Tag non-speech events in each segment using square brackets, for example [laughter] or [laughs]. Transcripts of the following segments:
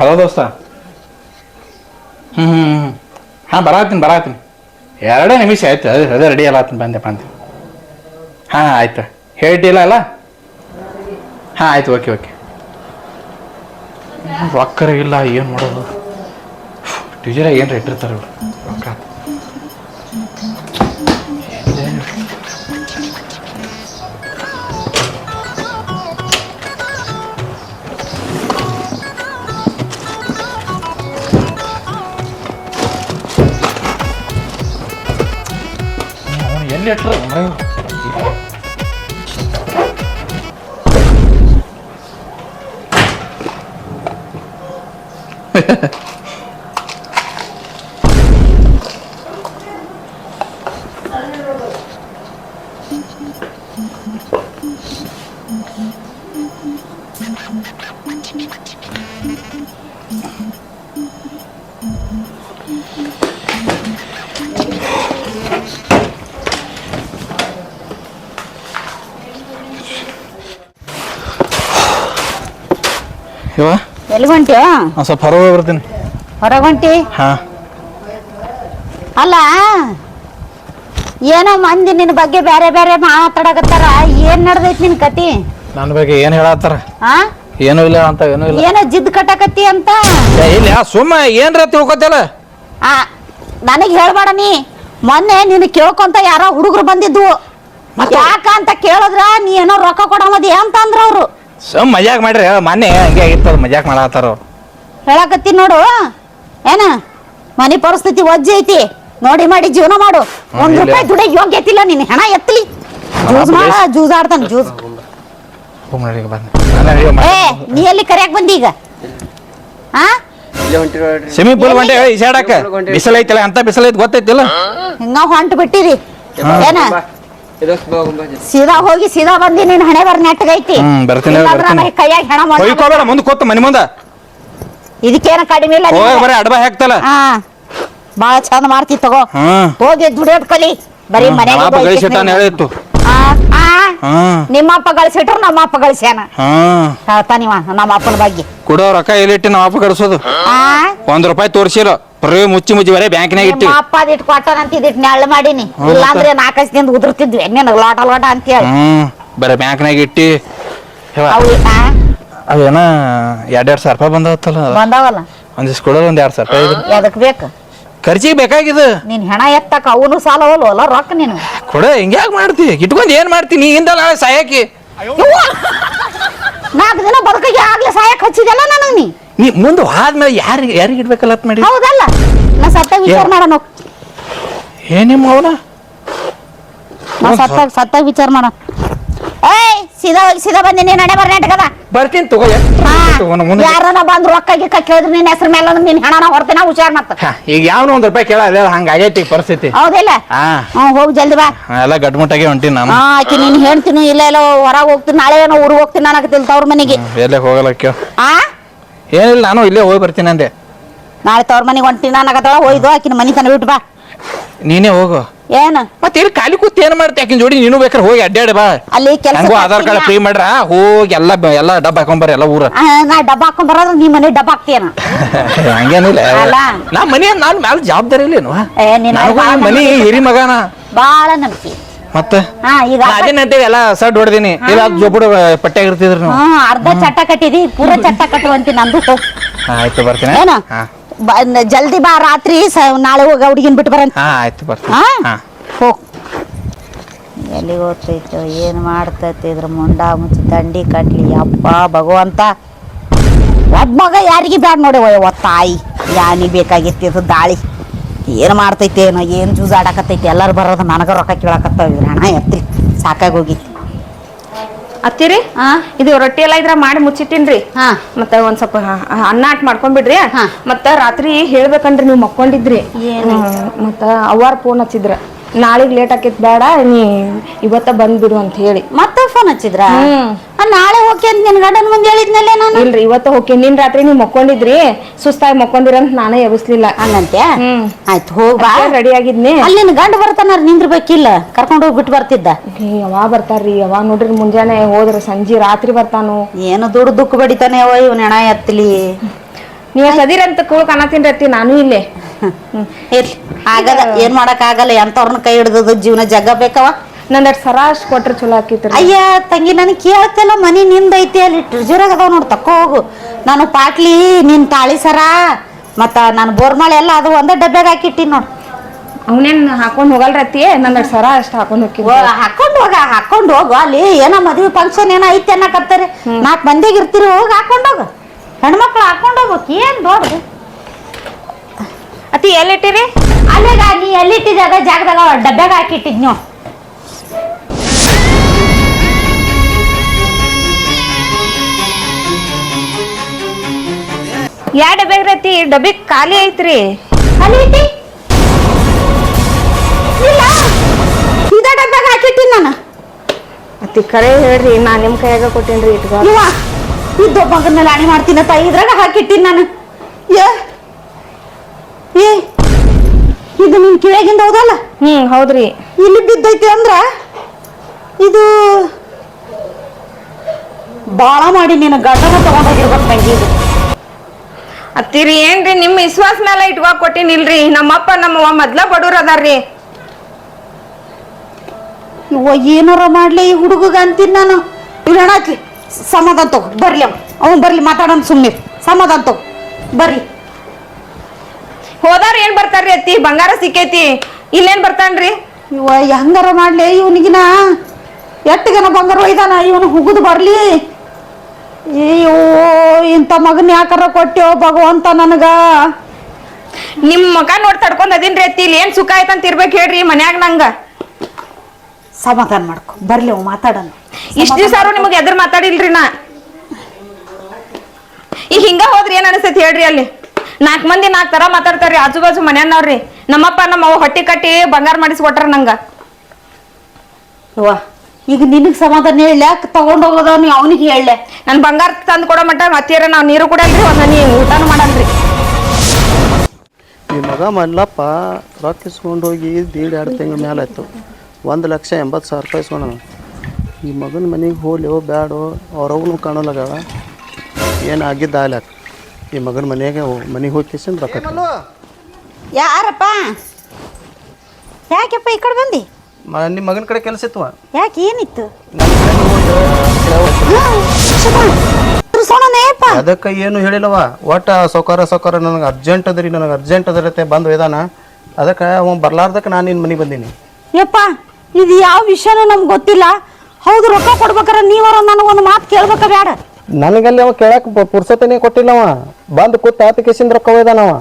Hello ದೋಸ್ತ. ಹ್ಞೂ ಹ್ಞೂ ಹ್ಞೂ ಹಾಂ ಬರಾತೀನಿ ಬರಾತೀನಿ ಎರಡೇ ನಿಮಿಷ ಆಯ್ತು. ಅದೇ ಅದೇ ರೆಡಿ ಅಲ್ಲ ಆತೀನಿ ಬಂದೆ ಬಂದೆ. ಹಾಂ, ಆಯ್ತು. ಹೇಳ್ತಿಲ್ಲ ಅಲ್ಲ ಹಾಂ, ಆಯ್ತು ಓಕೆ ಓಕೆ ರೊಕ್ಕರ ಇಲ್ಲ, ಏನು ಮಾಡೋದು? ಟೀಚರ ಏನು ರೇಟ್ ಇರ್ತಾರೆ ರೊಕ್ಕ. ಅವ್ನು [laughs] ಇವ ಎಲ್ಲಿ ಹೊಂಟಿ ಒಂದು ಸ್ವಲ್ಪ ಹೊರಗೆ ಬರ್ತೀನಿ. ಹೊರಗೆ ಹೊಂಟಿ ಹಾಂ. ಅಲ್ಲ? ಏನೋ ಮಂದಿ ನಿನ್ನ ಬಗ್ಗೆ ಬೇರೆ ಬೇರೆ ಮಾತಾಡಕತ್ತಾರ. ಏನ್ ನಡ್ದೈತಿ ನಿನ್ ಕತಿ? ನನ್ನ ಬಗ್ಗೆ ಏನು ಹೇಳತ್ತಾರ? ಆ? ಏನೂ ಇಲ್ಲ ಅಂತ ಏನೂ ಇಲ್ಲ. ಏನೋ ಜಿದ್ ಕಟ್ಟಕತ್ತಿ ಅಂತ? ಏ, ಇಲ್ಲ ಸುಮ್ಮ ಏನ್ರ ತಿಳ್ಕೊತಿಲ್ಲ ಆ ನನಗ್ ಹೇಳ್ಬೇಡ ನೀ. ಮೊನ್ನೆ ನಿನ್ ಕೇಳ್ಕೊಂತ ಯಾರೋ ಹುಡುಗರು ಬಂದಿದ್ವು ಯಾಕ ಅಂತ ಕೇಳಿದ್ರ ನೀ ಏನೋ ರೊಕ್ಕ ಕೊಡಮದಿ ಅಂತ ಅಂದ್ರ ಅವ್ರು. ಸುಮ್ ಮಜಾಕ್ ಮಾಡ್ರಿ ಮೊನ್ನೆ ಹಂಗೆ ಆಗಿರ್ತದ ಮಜಾಕ್ ಮಾಡತ್ತಾರ ಅವ್ರು ಹೇಳಕತ್ತಿ ನೋಡು. ಏನ? ಮನೆ ಪರಿಸ್ಥಿತಿ ವಜ್ಜಿ ಐತಿ. ನೋಡಿ ಮಾಡಿ ಜೀವನ ಮಾಡು. ಒಂದ್ ರೂಪಾಯಿ ದುಡಿಯ ಯೋಗ್ಯತೆ ಇಲ್ಲ ನಿನ್ ಹೆಣ ಎತ್ತಲಿ. ಜೂಸ್ ಮಾಡ ಜೂಸ್ ಆಡ್ತಾನ ಜೂಸ್. ಬಂದೆ ನಾನು ಏ ನೀ ಎಲ್ಲಿ ಕರೆಯಕ್ ಬಂದಿ ಈಗ? ಆ? ಇಲ್ಲೇ ಹೊಂಟಿರೋ ನೋಡ್ರಿ ಸ್ವಿಮ್ಮಿಂಗ್ ಪೂಲ್ ಬಂಡೆ ಈಸಾಡಕ ಬಿಸಿಲು ಐತಿಲ್ಲ ಅಂತ ಬಿಸಿಲು ಐತಿ ಗೊತ್ತೈತಿಲ್ಲ ಹಿಂಗ ಹೊಂಟ್ ಬಿಟ್ಟಿರಿ. ಏನ? ಬಾ. ಸೀದಾ ಹೋಗಿ ಸೀದಾ ಬಂದಿ ನಿನ್ ಹಣೆ ಬರ್ ನೆಟ್ಟಗೈತಿ. ಹ್ಮ್, ಬರ್ತೀನಿ, ಇಲ್ಲಾಂದ್ರ ಬರ್ತೀನಿ. ಆಮೇಲೆ ಕೈಯಾಗ ಹೆಣ ಮುಂದೆ ಕೂತ ಮನೆ ಮುಂದೆ. ಇದಕ್ಕೇನ ಕಡಿಮೆ ಇಲ್ಲ ಹೋಗಿ ನಿನಗೆ. ಬರೀ ಅಡ್ಬ ಹಾಕ್ತಲ್ಲ. ಹಾ. ಬಾಳ ಚಂದ ಮಾಡ್ತಿ ತಗೋ. ಹೋಗಿ ದುಡಿಯೋದ್ ಕಲಿ. ಬರೀ ಮನೆಗೆ ಹೋಗಿ ಗಳಿಸಿಟ್ಟಾನ ಹೇಳಿತ್ತು. ಆ, ಆ, ಹ್ಮ್ ನಿಮ್ಮ ಅಪ್ಪ ಗಳಿಸಿಟ್ರು ನಮ್ಮ ಅಪ್ಪ ಗಳಿಸ್ಯಾನ. ಹೇಳ್ತಾನಿವ ನಮ್ಮ ಅಪ್ಪನ ಬಗ್ಗೆ. ಕೊಡೋ ರೊಕ್ಕ ಎಲ್ಲಿಟ್ಟು ನಮ್ಮ ಅಪ್ಪ ಗಳಿಸೋದು? ಆ ಒಂದ್ ರೂಪಾಯಿ ತೋರ್ಸಿರು ಬರೀ ಮುಚ್ಚಿ ಮುಚ್ಚಿ ಬರೀ ಬ್ಯಾಂಕ್ನಾಗ ಇಟ್ಟಿ. ನಿಮ್ಮ ಅಪ್ಪ ಅದಿಟ್ ಕೊಟ್ಟನಂತ ಇದಿಟ್ ನೆಳ್ಳು ಮಾಡೀನಿ. ಇಲ್ಲಾಂದ್ರೆ ನಾಲ್ಕೈದು ದಿನ ಉದುರ್ತಿದ್ವಿ. ಎಣ್ಣೆ ಲೋಟ ಲೋಟ ಅಂತೇಳಿ ಹ್ಮ್ ಬರೀ ಬ್ಯಾಂಕ್ನಾಗ ಇಟ್ಟಿ. ಯವ್ವ, ಅವು ಆ, ಅವೇನ ಎರಡೆರಡು ಸಾವಿರ ರೂಪಾಯಿ ಬಂದವತ್ತಲ್ಲ ಬಂದಾವಲ್ಲ. ಒಂದಿಷ್ಟು ಕೊಡೋದು ಒಂದ್ ಎರಡ್ ಸಾವಿರ ರೂಪಾಯಿ ಎದಕ್ ಬೇಕು? ಖರ್ಚಿಗೆ ಬೇಕಾಗಿದೆ ನಿನ್ ಹೆಣ ಎತ್ತಕ ಅವನು ಸಾಲವಲ್ಲ ರೊಕ್ಕ ನೀನು. ಕೊಡ ಹಿಂಗ್ಯಾಕ್ ಮಾಡ್ತಿ? ಇಟ್ಕೊಂಡ್ ಏನ್ ಮಾಡ್ತಿ? ನೀ ಹಿಂದ ನಾಳೆ ಸಾಯಕಿ ನಾಲ್ಕು ದಿನ ಬದುಕಿಗೆ ಆಗ್ಲೇ ಸಾಯಕ್ ಹಚ್ಚಿದಲ್ಲ ನನಗ್ ನೀ? ನೀ ಮುಂದೆ ಆದ್ಮೇಲೆ ಯಾರಿಗೆ ಯಾರಿಗೆ ಇಡ್ಬೇಕಲ್ಲ ಅಂತ ಮಾಡಿ? ಹೌದಲ್ಲ. ನಾ ಸತ್ತ ವಿಚಾರ? ಮಾಡೋಣ. ಏನ್ ನಿಮ್ಮ ಅವನ? ನಾ ಸತ್ತ ಸತ್ತ ವಿಚಾರ ಮಾಡೋಣ. ಏಯ್ ಸೀದಾ ಹೋಗಿ ಸೀದಾ ಬಂದಿ ನೀನ್ ನಡೆ ಬರ ಬರ್ತೀನಿ ತಗೋ ಮುಂದೆ ಯಾರನ ಬಂದ್ ರೊಕ್ಕ ಗಿಕ್ಕ ಕೇಳಿದ್ರೆ ನಿನ್ ಹೆಸರು ಮೇಲೆ ಅಂದ್ರೆ ನಿನ್ ಹಣನ ಹೊರ್ತಿನ ಹುಷಾರ್ ಮತ್ತ. ಈಗ ಯಾವನ ಒಂದ್ ರೂಪಾಯಿ ಕೇಳ ಅದೇ ಹಂಗ ಆಗೈತಿ ಈಗ ಪರಿಸ್ಥಿತಿ. ಹೌದಿಲ್ಲ? ಹ್ಮ್ ಹೋಗಿ ಜಲ್ದಿ ಬಾ. ಎಲ್ಲ ಗಟ್ಮುಟ್ಟಾಗಿ ಹೊಂಟೀನಿ ನಾನು. ಹಾ ಆಕಿ ನೀನ್ ಹೇಳ್ತೀನಿ ಇಲ್ಲ ಇಲ್ಲ ಹೊರಗೆ ಹೋಗ್ತೀನಿ ನಾಳೆ ಏನೋ ಊರಿಗೆ ಹೋಗ್ತೀನಿ ಅನ್ನಕತ್ತಿಲ್ ತವ್ರ ಮನೆಗೆ. ಎಲ್ಲೇ ಹೋಗಲ್ಲ ಕೇಳ ಆ? ಏನಿಲ್ಲ ನಾನು ಇಲ್ಲೇ ಹೋಗಿ ಬರ್ತೀನಿ ಅಂದೆ. ನಾಳೆ ತವ್ರ ಮನೆಗೆ ಹೊಂಟಿನ ಅನ್ನಕತ್ತಾಳ ಹೋಯ್ದು ಆಕಿನ ಮನೆ ತನ ಬಿಟ್ಟು ಬಾ. ನೀನೇ ಹೋಗು. ಏನ? ಮತ್ತೆ ಇಲ್ಲಿ ಖಾಲಿ ಕೂತ್ ಏನ್ ಮಾಡ್ತಿ ಆಕಿನ ಜೋಡಿ? ನೀನು ಬೇಕಾರೆ ಹೋಗಿ ಅಡ್ಡಾಡಿ ಬಾ. ಅಲ್ಲಿ ಕೆಲಸ ಹಂಗೂ ಆಧಾರ್ ಕಾರ್ಡ್ ಫ್ರೀ ಮಾಡ್ರ? ಹೋಗಿ ಎಲ್ಲ ಬ- ಎಲ್ಲ ಡಬ್ಬ ಹಾಕೊಂಬರ್ರಿ ಎಲ್ಲ ಊರ. ನಾ ಡಬ್ಬ ಹಾಕೊಂಡ್ ಬರೋದ್ರ ನೀ ಮನೆ ಡಬ್ಬ ಹಾಕ್ತೀಯನ? [laughs] ಹಂಗೇನಿಲ್ಲ ಅಲ್ಲ. ನಾ ಮನೆ ನಾನು ಮ್ಯಾಲ ಜವಾಬ್ದಾರಿ ಇಲ್ಲೇನು ಏ, ನಿನ್ನ ನನಗೂ ಬಾಳ ಈ ಮನಿ ಹಿರಿ ಮಗನ. ಬಾಳ ನಂಬಿಕೆ ಮತ್ತೆ? ಹಾ ಈಗ ನಾ ಅದೇನಂತೇವಿ ಎಲ್ಲ ಸಡ್ ಹೊಡ್ದೀನಿ. ಇಲ್ಲ ಅದು ಪಟ್ಟೆ ಇರ್ತಿದ್ರಿ ನೀವು. ಅರ್ಧ ಚಟ್ಟ ಕಟ್ಟಿದಿ ಪೂರ ಚಟ್ಟ ಕಟ್ಟುವಂತಿ ನಂದು. ಹೋಗ್ ಆಯ್ತು ಬರ್ತೀನಿ. ಏನ? ಹಾ. ಜಲ್ದಿ ಬಾ ರಾತ್ರಿ ನಾಳೆ ಹೋಗಿ ಹುಡುಗಿನ ಬಿಟ್ಟು ಬರಂತ. ಆಯ್ತು ಹೋಗ್ ಎಲ್ಲಿಗೆ ಹೋಗ್ತೈತೋ ಏನು ಮಾಡ್ತೈತಿ ಇದ್ರ ಮುಂಡ ಮುಚ್ಚಿ ದಂಡಿ ಕಟ್ಲಿ. ಅಪ್ಪ ಭಗವಂತ. ಒಬ್ಬ ಮಗ ಯಾರಿಗೆ ಬ್ಯಾಡ ನೋಡಿ ಒಯ್ಯವ ತಾಯಿ. ಯಾನಿ ಬೇಕಾಗಿತ್ತು ಇದು ದಾಳಿ. ಏನು ಮಾಡ್ತೈತಿ ಏನೋ ಏನು ಜೂಜ್ ಆಡಕತ್ತೈತಿ ಎಲ್ಲರೂ ಬರೋದು ನನಗೆ ರೊಕ್ಕ ಕೇಳಕತ್ತಾವ ಇವ್ರ. ಹಣ ಎತ್ತಿ. ಸಾಕಾಗಿ ಹೋಗಿತ್ತು. ಅತ್ತಿರಿ ಇದು ರೊಟ್ಟಿ ಎಲ್ಲ ಇದ್ರ ಮಾಡಿ ಮುಚ್ಚಿಟ್ಟಿನ್ರಿ. ಹಾ. ಮತ್ತ ಒಂದ್ ಸ್ವಲ್ಪ ಅನ್ನ ಅಟ್ ಮಾಡ್ಕೊಂಡ್ಬಿಡ್ರಿ. ಮತ್ತ ರಾತ್ರಿ ಹೇಳ್ಬೇಕಂದ್ರಿ ನೀವು ಮಕ್ಕೊಂಡಿದ್ರಿ. ಮತ್ತ ಅವ್ವಾರ ಫೋನ್ ಹಚ್ಚಿದ್ರ. ನಾಳೆಗ್ ಲೇಟ್ ಆಕೈತ್ ಬೇಡ ನೀ ಇವತ್ತ ಬಂದ್ಬಿಡು ಅಂತ ಹೇಳಿ. ಮತ್ತೆ ಫೋನ್ ಹಚ್ಚಿದ್ರ? ನಾಳೆ ಹೋಗಿ ಅಂತ ನಿನ್ ಗಂಡನ ಮುಂದೆ ಹೇಳಿದ್ನಲ್ಲ ನಾನು? ಇಲ್ರಿ ಇವತ್ತು ಹೋಗಿ. ನಿನ್ ರಾತ್ರಿ ನೀವ್ ಮಕ್ಕೊಂಡಿದ್ರಿ ಸುಸ್ತಾಗಿ ಮಕ್ಕೊಂಡಿರಂತ ನಾನೇ ಎಬ್ಸ್ಲಿಲ್ಲ. ಹಂಗಂತೆ ಆಯ್ತು ಹೋಗ್ ಬಾ. ರೆಡಿ ಆಗಿದ್ನಿ. ಅಲ್ಲಿ ನಿನ್ ಗಂಡ ಬರ್ತಾನ ನಿಂದ್ರಬೇಕಿಲ್ಲ. ಕರ್ಕೊಂಡು ಹೋಗಿ ಬಿಟ್ಟು ಬರ್ತಿದ್ದ. ಯಾವಾಗ ಬರ್ತಾರ್ರಿ ಯಾವಾಗ ನೋಡ್ರಿ ಮುಂಜಾನೆ ಹೋದ್ರ ಸಂಜೆ ರಾತ್ರಿ ಬರ್ತಾನು. ಏನು ದುಡ್ಡು ದುಃಖ ಬಡಿತಾನೆ ಅವ ಇವ್ ಹೆಣ ಎತ್ತಲಿ ನೀವ್ ಸದಿರಂತ ಕೂಳ್ ಕಾಣತೀನಿ ಅತ್ತಿ ನಾನು ಇಲ್ಲೇ. [laughs] ಆಗದ. ಏನ್ ಮಾಡಕ್ ಆಗಲ್ಲ ಎಂತವ್ರನ್ನ ಕೈ ಹಿಡ್ದದ ಜೀವನ ಜಗ್ಗ ಬೇಕವ ನಂದಟ್ ಸರಾಶ್ ಕೊಟ್ರೆ ಚಲೋ ಆಕಿತ್ರಿ. ಅಯ್ಯ ತಂಗಿ ನನಗೆ ಕೇಳ್ತಿಲ್ಲ ಮನಿ ನಿಂದೈತಿ ಅಲ್ಲಿ. ಟ್ರಿಜರಾಗ ಅದಾವ ನೋಡಿ ತಕೋ ಹೋಗು. ನಾನು ಪಾಟ್ಲಿ ನಿನ್ ತಾಳಿ ಸರ ಮತ್ತು ನಾನು ಬೋರ್ಮಾಳೆ ಎಲ್ಲ ಅದು ಒಂದೇ ಡಬ್ಬ್ಯಾಗ ಹಾಕಿಟ್ಟಿನಿ ನೋಡ್. ಅವನೇನ್ ಹಾಕೊಂಡ್ ಹೋಗಲ್ರತಿ ನಂದಟ್ ಸರ ಅಷ್ಟು ಹಾಕೊಂಡ್ ಹೋಗಿ ಓ, ಹಾಕೊಂಡ್ ಹೋಗ ಹಾಕೊಂಡ್ ಹೋಗು. ಅಲ್ಲಿ ಏನೋ ಮದ್ವೆ ಫಂಕ್ಷನ್ ಏನೋ ಐತಿ ಅನ್ನಕತ್ತಾರೆ. ನಾಲ್ಕು ಮಂದಿಗೆ ಇರ್ತೀರಿ ಹೋಗಿ ಹಾಕೊಂಡ್ ಹೋಗು. ಹೆಣ್ಮಕ್ಳು ಹಾಕೊಂಡ್ ಹೋಗ್ಬೇಕು ಏನ್ ದೊಡ್ಡದು ಅತ್ತಿ ಎಲ್ಲಿಟ್ಟಿರಿ? ಅಲ್ಲಿಗ ನೀ ಅದ ಜಾಗದಾಗ ಡಬ್ಬ್ಯಾಗ ಹಾಕಿಟ್ಟಿದ್ ನೀವು ಯಾ ಡಬ್ಯಾಗ್ರಿ ಅತ್ತಿ? ಡಬ್ಬಿ ಖಾಲಿ ಐತ್ರಿ. ಖಾಲಿ ಐತಿ? ಇಲ್ಲ. ಇದ ಡಬ್ಬ್ಯಾಗ ಹಾಕಿಟ್ಟಿನಿ ನಾನು. ಅತ್ತಿ ಕರೆ ಹೇಳ್ರಿ ನಾ ನಿಮ್ ಕೈಯಾಗ ಕೊಟ್ಟೇನ್ರಿ ಇಟ್ಕೊ. ಇವ ಇದ್ದ ಮಗನ ಲಾಣಿ ಮಾಡ್ತೀನ ತಾಯಿ ಇದ್ರಾಗ ಹಾಕಿಟ್ಟಿನಿ ನಾನು. ಏ ಏ ಇದು ನಿನ್ ಕಿವಿಯಾಗಿಂದ ಹೌದಲ್ಲ? ಹ್ಮ್ ಹೌದ್ರಿ. ಇಲ್ಲಿ ಬಿದ್ದೈತಿ ಅಂದ್ರ ಇದು ಬಾಳ ಮಾಡಿ ನೀನು ಗಂಡನ ತಗೊಂಡೋಗಿರ್ಬೇಕು ತಂಗಿ ಇದು. ಅತ್ತಿರಿ ಏನ್ರಿ ನಿಮ್ ವಿಶ್ವಾಸ ಮೇಲೆ ಇಟ್ಕೊ ಕೊಟ್ಟಿನಿಲ್ರಿ? ನಮ್ಮಪ್ಪ ನಮ್ಮವ್ವ ಮೊದ್ಲ ಬಡವ್ರ ಅದಾರ್ರಿ. ಇವ ಏನಾರ ಮಾಡ್ಲಿ ಈ ಹುಡುಗಗ ಅಂತೀನಿ ನಾನು. ಹೇಳತ್ಲಿ ಸಮಾಧಾನ ತಗೋ ಬರ್ಲಿ ಅವ್ ಅವ್ನು ಬರ್ಲಿ ಮಾತಾಡೋಣ ಸುಮ್ಮನೆ ಸಮಾಧಾನ ತಗೋ ಬರ್ಲಿ. ಹೋದಾರ ಏನ್ ಬರ್ತಾರ್ರಿ ಅತ್ತಿ? ಬಂಗಾರ ಸಿಕ್ಕೈತಿ. ಇಲ್ಲೇನ್ ಬರ್ತಾನ್ರಿ? ಇವ ಹೆಂಗಾರ ಮಾಡ್ಲಿ? ಇವನಿಗಿನ ಎಟ್ಟಿಗನ ಬಂಗಾರ ಒಯ್ದಾನ? ಇವನು ಹುಗುದು ಬರ್ಲಿ. ಅಯ್ಯೋ ಇಂಥ ಮಗನ ಯಾಕಾರ ಕೊಟ್ಟೆವು ಭಗವಂತ ನನಗ? ನಿಮ್ ಮಗ ನೋಡ್ ತಡ್ಕೊಂಡ್ ಅದಿನ್ರಿ ಅತ್ತಿ ಇಲ್ಲಿ ಏನ್ ಸುಖ ಆಯ್ತಂತ ಇರ್ಬೇಕು ಹೇಳ್ರಿ ಮನ್ಯಾಗ ನಂಗ. ಸಮಾಧಾನ ಮಾಡ್ಕೊ ಬರ್ಲಿ ಅವ್ ಮಾತಾಡೋಣ. ಇಷ್ಟ ದಿವಸ ನಿಮಗೆ ಎದ್ರ ಮಾತಾಡಿಲ್ರಿ ನಾ. ಈ ಹಿಂಗ ಹೋದ್ರಿ ಏನ್ ಅನಿಸ್ತೈತಿ ಹೇಳ್ರಿ ಅಲ್ಲಿ? ನಾಲ್ಕು ಮಂದಿ ನಾಲ್ಕ್ ತರ ಮಾತಾಡ್ತಾರ್ರಿ ಆಜು ಬಾಜು ಮನ್ಯಾನವ್ರಿ. ನಮ್ಮಪ್ಪ ನಮ್ಮ ಹೊಟ್ಟಿ ಕಟ್ಟಿ ಬಂಗಾರ ಮಾಡಿಸ್ಕೊಟ್ರ ನಂಗ. ಇವ ಈಗ ನಿನಗ್ ಸಮಾಧಾನ ಹೇಳ ತಗೊಂಡ್ ಹೋಗೋದ ನೀ ಅವನಿಗೆ ಹೇಳಲೆ? ನನ್ ಬಂಗಾರ ತಂದು ಕೊಡೋ ಮಟ್ಟ ಮತ್ತೀರ ನಾವ್ ನೀರು ಕುಡಲ್ರಿ ಒಂದ್ ನೀ ಊಟನೂ ಮಾಡಲ್ರಿ. ಈ ಮಗ ಮಲ್ಲಪ್ಪ ರೊಕ್ಕ ಇಸ್ಕೊಂಡು ಹೋಗಿ ದೀಡ್ ಎರಡು ತಿಂಗಳ ಮೇಲೆ ಆಯ್ತು. ಒಂದು ಲಕ್ಷ ಎಂಬತ್ತು ಸಾವಿರ ರೂಪಾಯಿ ಇಸ್ಕೊಂಡ ಈ ಮಗನ ಮನೆಗೆ ಹೋಗ್ಲಿವೋ ಬ್ಯಾಡೋ ಅವ್ರವ್ನು ಏನು ಆಗಿದ್ದ ಆಗ್ಲಾಕ ಈ ಮಗನ ಮನೆಗೆ ಮನೆಗೆ ಹೋಗಿ ಕಿಸಿಂದ ರೊಕ್ಕ ಯಾರಪ್ಪ? ಯಾಕೆಪ್ಪ ಈ ಕಡೆ ಬಂದಿ? ಮ ನಿಮ್ಮ ಮಗನ ಕಡೆ ಕೆಲಸ ಇತ್ತು ಯಾಕೆ ಏನಿತ್ತು? ಸೋಣನೇಪ್ಪ ಅದಕ್ಕೆ ಏನು ಹೇಳಿಲ್ಲವ ಒಟ್ಟ ಸೌಕಾರ ಸೌಕಾರ ನನಗೆ ಅರ್ಜೆಂಟ್ ಅದರಿ ನನಗೆ ಅರ್ಜೆಂಟ್ ಅದರತ್ತೆ ಬಂದು ಒಯ್ದಾನ. ಅದಕ್ಕೆ ಅವ ಬರ್ಲಾರ್ದಕ್ಕೆ ನಾನು ನಿನ್ನ ಮನೆಗೆ ಬಂದೀನಿ. ಯಪ್ಪ ಇದು ಯಾವ ವಿಷಯನೂ ನಮ್ಗೆ ಗೊತ್ತಿಲ್ಲ. ಹೌದು ರೊಕ್ಕ ಕೊಡ್ಬೇಕಾರ ನೀವರ ಒಂದು ಮಾತು ಕೇಳ್ಬೇಕ ಬೇಡ ನನಗಲ್ಲಿ ಅವ ಕೇಳಕ್ ಪುರ್ಸತನೇ ಕೊಟ್ಟಿಲ್ಲವ. ಬಂದು ಕೂತ್ ಆತ ಕೇಸಿಂದ ರೊಕ್ಕ ಒಯ್ದಾನವ.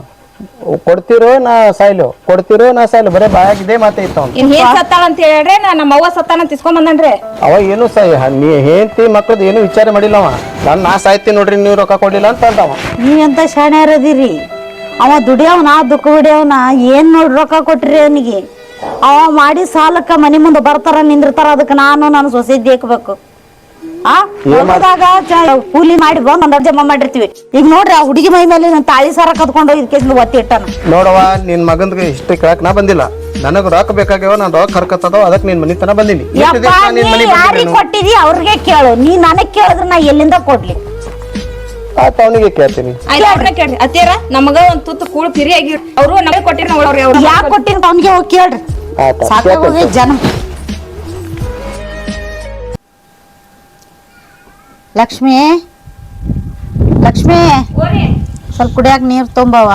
ಕೊಡ್ತಿರೋ ನಾ ಸಾಯ್ಲು ಕೊಡ್ತಿರೋ ನಾ ಸಾಯ್ಲು ಬರೇ ಬಾಯಾಗಿದೆ ಮತ್ತೆ ಇತ್ತು ಇನ್ ಏನ್ ಸತ್ತಾಳ ಅಂತ ಹೇಳ್ರೆ ನಾ ನಮ್ಮ ಅವ್ವ ಸತ್ತಾನ ತಿಸ್ಕೊಂಡ್ ಬಂದನ್ರಿ. ಅವ ಏನು ಸೈ ನೀ ಹೆಂಡತಿ ಮಕ್ಳದ್ದು ಏನು ವಿಚಾರ ಮಾಡಿಲ್ಲ ಅವ? ನಾನು ನಾ ಸಾಯ್ತೀನಿ ನೋಡ್ರಿ ನೀವು ರೊಕ್ಕ ಕೊಡ್ಲಿಲ್ಲ ಅಂತ ಅಂದವ ನೀವೆಂತ ಶಾಣ್ಯಾರದಿರಿ? ಅವ ದುಡಿಯವನ ದುಃಖ ಹೊಡಿಯವನ ಏನ್ ನೋಡಿ ರೊಕ್ಕ ಕೊಟ್ರಿ ಅವನಿಗೆ? ಅವ ಮಾಡಿ ಸಾಲಕ್ಕ ಮನೆ ಮುಂದೆ ಬರ್ತಾರ ನಿಂದಿರ್ತಾರ ಅದಕ್ಕೆ ನಾನು ನನ್ನ ಸೊಸೆ ದೇಕ್ಬೇಕು ಆ? ಹೊಲದಾಗ ಕೂಲಿ ಮಾಡಿ ಬಂದ್ ಒಂದ್ ಜಮಾ ಮಾಡಿರ್ತೀವಿ. ಈಗ ನೋಡ್ರಿ ಆ ಹುಡುಗಿ ಮೈ ಮೇಲೆ ನನ್ನ ತಾಳಿ ಸಾರ ಕದ್ಕೊಂಡು ಇದಕ್ಕೆ ಒತ್ತಿ ಇಟ್ಟಾನ. ನೋಡವ ನಿನ್ ಮಗಂದ್ಗೆ ಇಷ್ಟು ಕೇಳಕ್ ನಾ ಬಂದಿಲ್ಲ. ನನಗ್ ರೊಕ್ಕ ಬೇಕಾಗ್ಯಾವ ನಾನು ರೊಕ್ಕ ಕರ್ಕತ್ತದ ಅದಕ್ಕೆ ನಿನ್ ಮನಿತನ ಬಂದೀನಿ. ನಿನ್ ಯಾರಿಗ್ ಕೊಟ್ಟಿದಿ? ಅವ್ರಿಗೆ ಕೇಳು. ನೀ ನನಗ್ ಕೇಳಿದ್ರೆ ನಾ ಎಲ್ಲಿಂದ ಕೊಡ್ಲಿ? ಆತ ಅವನಿಗೆ ಕೇಳ್ತೀನಿ. ಅತ್ತೀರ ನಮಗ ಒಂದ್ ತುತ್ತು ಕೂಳು ಪಿರಿ ಆಗಿ ಅವ್ರು ನಮಗೆ ಕೊಟ್ಟಿರಿ ಯಾಕೆ ಕೊಟ್ಟಿನ ಅವನಿಗೆ ಹೋಗಿ ಕೇಳ್ರಿ. ಸಾಕಾಗೋಗಿ ಜನ. ಲಕ್ಷ್ಮಿ? ಲಕ್ಷ್ಮೀ? ಸ್ವಲ್ಪ ಕುಡಿಯಾಕ ನೀರು ತುಂಬವ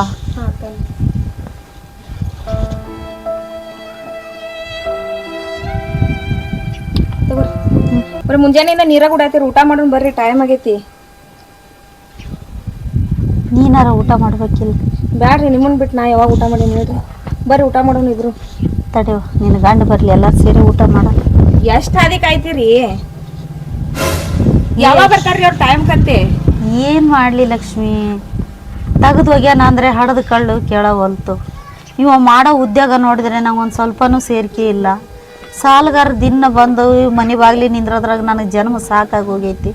ಬರೀ ಮುಂಜಾನೆಯಿಂದ ನೀರಾಗ ಉಡಾತಿರಿ ಊಟ ಮಾಡೋಣ ಬರ್ರಿ ಟೈಮ್ ಆಗೈತಿ. ನೀನಾರ ಊಟ ಮಾಡ್ಬೇಕಿಲ್ಲ ಬ್ಯಾಡ್ರಿ ನಿಮ್ಮನ್ ಬಿಟ್ಟು ನಾ ಯಾವಾಗ ಊಟ ಮಾಡೀನಿ ಹೇಳ್ರಿ. ಬರ್ರಿ ಊಟ ಮಾಡೋಣ ಇಬ್ರು. ತಡೆಯೋ ನಿನ್ನ ಗಂಡ ಬರ್ಲಿ ಎಲ್ಲ ಸೇರಿ ಊಟ ಮಾಡ. ಎಷ್ಟು ಅದಕ್ಕೆ ಕಾಯ್ತೀರಿ ಯಾವಾಗ ಬರ್ತಾರ್ರಿ ಅವ್ರ ಟೈಮ್ ಕತ್ತೆ? ಏನ್ ಮಾಡ್ಲಿ ಲಕ್ಷ್ಮಿ? ತೆಗೆದು ಹೋಗ್ಯಾನ ಅಂದ್ರೆ ಹಡದ ಕಳ್ಳು ಕೇಳವಲ್ತು ಇವ ಮಾಡೋ ಉದ್ಯೋಗ ನೋಡಿದ್ರೆ ನಂಗೆ ಒಂದು ಸ್ವಲ್ಪನೂ ಸೇರಿಕೆ ಇಲ್ಲ. ಸಾಲಗಾರ ದಿನ ಬಂದು ಮನೆ ಬಾಗ್ಲಿ ನಿಂದ್ರದ್ರಾಗ ನನಗೆ ಜನ್ಮ ಸಾಕಾಗಿ ಹೋಗೈತಿ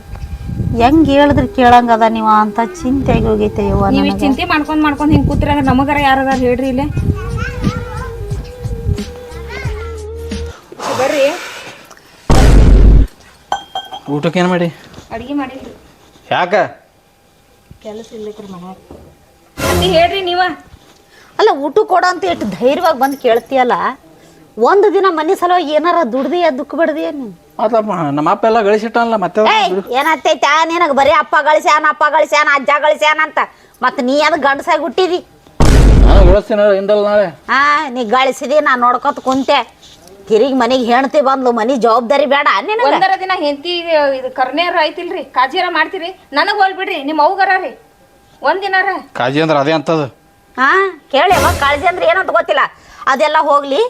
ಹೆಂಗ್ ಹೇಳಿದ್ರೆ ಕೇಳಂಗದ ನೀವ ಅಂತ ಚಿಂತೆ ಆಗಿ ಹೋಗೈತೆ ಯವ್ವ ನೀವ್ ನನಗೆ. ಚಿಂತೆ ಮಾಡ್ಕೊಂಡ್ ಮಾಡ್ಕೊಂಡ್ ಹಿಂಗ್ ಕೂತ್ರಿ ಅಂದ್ರೆ ನಮಗಾರ ಯಾರದಾರ ಹೇಳ್ರಿ ಇಲ್ಲೇ? ಬರ್ರಿ. ಊಟಕ್ಕೆ ಏನು ಮಾಡಿ? ಅಡಿಗೆ ಮಾಡಿಲ್ರಿ ಯಾಕ? ಕೆಲಸ ಇಲ್ಲೈತ್ರಿ ಮನ್ಯಾಗ. ಹೇಳ್ರಿ ನೀವ. ಅಲ್ಲ ಊಟ ಕೊಡ ಅಂತ ಎಷ್ಟು ಧೈರ್ಯವಾಗಿ ಬಂದು ಕೇಳ್ತೀಯಲ್ಲ ಒಂದು ದಿನ ಮನೆ ಸಲುವಾಗಿ ಏನಾರ ದುಡ್ದಿ ದುಃಖ ಬಿಡ್ದಿಯ ನೀನು? ಆತಪ್ಪ ನಮ್ಮ ಅಪ್ಪ ಎಲ್ಲ ಗಳಿಸಿಟ್ಟಲ್ಲ ಮತ್ತೆ ಏನ್ ಏನಾಗ್ತೈತೆ? ನಿನಗೆ ಬರೀ ಅಪ್ಪ ಗಳಿಸ್ಯಾನ ಅಪ್ಪ ಗಳಿಸ್ಯಾನ ಅಜ್ಜ ಗಳಿಸ್ಯಾನ ಅಂತ. ಮತ್ತೆ ನೀ ಅದು ಗಂಡಸಾಗಿ ಹುಟ್ಟಿದಿ? ನಾನು ಗಳಿಸ್ತೀನಿ ಹಿಂದಲ್ಲ ನಾಳೆ. ಹಾ ನೀ ಗಳಿಸಿದಿ ನಾ ನೋಡ್ಕೊತ ಕುಂತೆ. ತಿರುಗಿ ಮನೆಗೆ ಹೆಣ್ತಿ ಬಂದ್ಲು ಮನೆ ಜವಾಬ್ದಾರಿ ಬೇಡ ನಿನಗೆ. ಒಂದರ ದಿನ ಹೆಂಡತಿ ಇದು ಕರ್ನೇರ್ ಐತಿಲ್ರಿ ಕಾಜಿರ ಮಾಡ್ತೀರಿ. ನನಗ್ ಹೋಲ್ ಬಿಡ್ರಿ ನಿಮ್ ಅವ್ಗರ ರೀ. ಒಂದಿನಾರ. ಕಾಜಿ ಅಂದ್ರೆ ಅದೇ ಅಂತದ. ಹಾ ಕೇಳಿ ಅವಾಗ ಕಾಳಜಿ ಅಂದ್ರೆ ಏನಂತ ಗೊತ್ತಿಲ್ಲ. ಅದೆಲ್ಲ ಹೋಗ್ಲಿ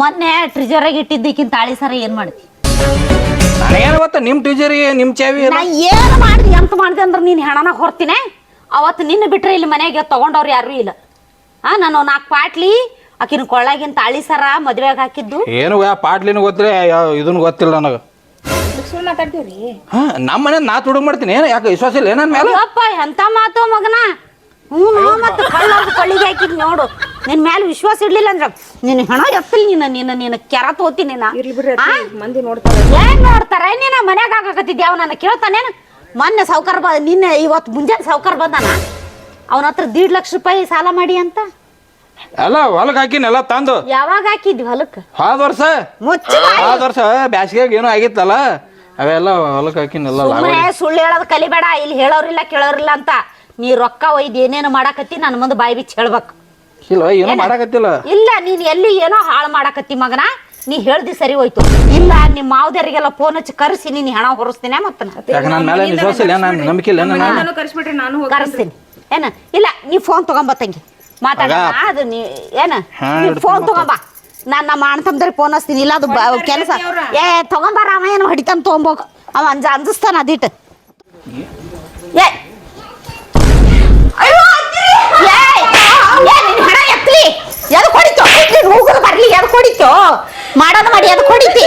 ಮೊನ್ನೆ ಟ್ರಿಜರಾಗಿ ಇಟ್ಟಿದ್ದಕ್ಕಿಂತ ತಾಳಿ ಸರ ಏನ್ ಮಾಡ್ತಿ? ನನಗೇನು ಗೊತ್ತ ನಿಮ್ಮ ನಿಮ್ಮ ಚಾವಿ ನಾ ಏನು ಮಾಡ್ದಿ ಎಂತ ಮಾಡ್ದೆ ಅಂದ್ರೆ ನೀನು ಹೆಣನ ಹೊರ್ತೀನಿ. ಅವತ್ತು ನಿನ್ನ ಬಿಟ್ರೆ ಇಲ್ಲಿ ಮನೆಗೆ ತಗೊಂಡವ್ರು ಯಾರು ಇಲ್ಲ. ಹಾ ನಾನು ನಾಲ್ಕು ಪಾಟ್ಲಿ ಆಕಿನ ಕೊಳ್ಳಾಗಿನ ತಾಳಿ ಸರ ಮದ್ವೆಗೆ ಹಾಕಿದ್ದು? ಏನು ಯಾ ಗೊತ್ತ್ರೆ ಗೊತ್ತಿಲ್ಲ ಇದನ್ನು ಗೊತ್ತಿಲ್ಲ ನನಗೆ. ಸುಳ್ಳು ಮಾತಾಡ್ತೀವ್ರಿ? ಹಾ ನಮ್ಮ ಮನೆ ನಾ ತುಡುಗ್ ಮಾಡ್ತೀನಿ ಏನು ಯಾಕೆ ವಿಶ್ವಾಸ ಇಲ್ಲ ನನ್ನ ಮೇಲೆ ಅಪ್ಪ ಎಂತ ಮಾತು ಮಗನ? ಹ್ಞೂ ಮತ್ತೆ ಕಳ್ಳವ್ರದ್ದು ಕಳ್ಳಿಗೆ ಹಾಕಿದ್ ನೋಡು. ನಿನ್ ಮೇಲೆ ವಿಶ್ವಾಸ ಇಡ್ಲಿಲ್ಲ ಅಂದ್ರ ನಿನ್ನ ಹಣ ಎತ್ತಲ್ ನಿನ್ನ ನಿನ್ನ ನಿನ್ನ ಕೆರ ತೋತೀನಿ ನಾ ಇರ್ಲಿ ಬಿಡ್ರಿ ಆ? ಮಂದಿ ನೋಡ್ತಾರ. ಏನ್ ನೋಡ್ತಾರ? ನೀನ ಮನ್ಯಾಗ ಆಗಾಕತ್ತಿದ್ಯಾವ ನನ್ನ ಕೇಳ್ತಾನೇನು? ಮೊನ್ನೆ ಸಾವ್ಕಾರ ಬಂದ ನಿನ್ನೆ ಇವತ್ತು ಮುಂಜಾನೆ ಸಾವ್ಕಾರ ಬಂದಾನ? ಅವನ ಹತ್ರ ದೀಡ್ ಲಕ್ಷ ರೂಪಾಯಿ ಸಾಲ ಮಾಡಿ ಅಂತ? ಎಲ್ಲ ಹೊಲಕ್ ಹಾಕಿನ ಎಲ್ಲ ತಂದು. ಯಾವಾಗ ಹಾಕಿದ್ವಿ ಹೊಲಕ್ಕೆ ಹೋದ ವರ್ಷ. ಮುಚ್ಚು ಹೋದ ವರ್ಷ ಬ್ಯಾಸಿಗೆ ಏನೋ ಆಗಿತ್ತಲ್ಲ. ಅವೆಲ್ಲ ಹೊಲಕ್ ಹಾಕಿನ ಎಲ್ಲ ಸುಮ್ಮನೆ ಸುಳ್ಳು ಹೇಳೋದು ಕಲಿಬೇಡ ಇಲ್ಲಿ ಹೇಳೋರಿಲ್ಲ ಕೇಳೋರಿಲ್ಲ ಅಂತ. ನೀ ರೊಕ್ಕ ಒಯ್ದು ಏನೇನು ಮಾಡಾಕತ್ತಿ ನನ್ನ ಮುಂದೆ ಬಾಯಿ ಬಿಚ್ಚಿ ಹೇಳ್ಬೇಕು. ಇಲ್ಲ ಏನೋ ಮಾಡಾಕತ್ತಿಲ್ಲ. ಇಲ್ಲ ನೀನ್ ಎಲ್ಲಿ ಏನೋ ಹಾಳು ಮಾಡಾಕತ್ತಿ ಮಗನ ನೀ ಹೇಳ್ದಿ ಸರಿ ಹೋಯ್ತು. ಇಲ್ಲ ನಿಮ್ಮ ಮಾವದರಿಗೆಲ್ಲ ಫೋನ್ ಹಚ್ಚಿ ಕರೆಸಿ ನೀನು ಹಣ ಹೊರಸ್ತೀನಿ ಮತ್ತ ಯಾಕೆ ನನ್ನ ಮೇಲೆ ವಿಶ್ವಾಸ ಇಲ್ಲ ನಾನು ನಂಬಿಕೆ ಇಲ್ಲ ನಾನು ನಾನು ನಾನು ಹೋಗಿ ಕರೆಸ್ತೀನಿ. ಏನ? ಇಲ್ಲ ನೀ ಫೋನ್ ತಗೊಂಬತ್ತಂಗಿ ತಂಗಿ. ಮಾತಾಡ ಅದು ನೀ ಏನ? ನೀ ಫೋನ್ ತಗೊಂಬ. ನಾನು ನಮ್ಮ ಅಣ್ಣ ತಮ್ಮದ್ರಿಗೆ ಫೋನ್ ಹಚ್ತೀನಿ. ಇಲ್ಲ ಅದು ಕೆಲಸ? ಏ ತಗೊಂಬಾರ ಅವ ಏನು ಹೊಡಿತಾನ ತೊಗೊಂಬೋಗ ಅವ ಅಂಜ ಅಂಜಿಸ್ತಾನ ಅದಿಟ್ಟು ಏ. ಅಯ್ಯೋ, ಅತ್ತಿರಿ! ಏಯ್! ಏ, ನಿನ್ ಹಣ ಎತ್ಲಿ. ಎದಕ್ ಹೊಡಿತು ಹೋಗುದು ಬರ್ಲಿ. ಎದಕ್ ಹೊಡಿತು ಮಾಡೋದು ಮಾಡಿ ಎದಕ್ ಹೊಡಿತಿ?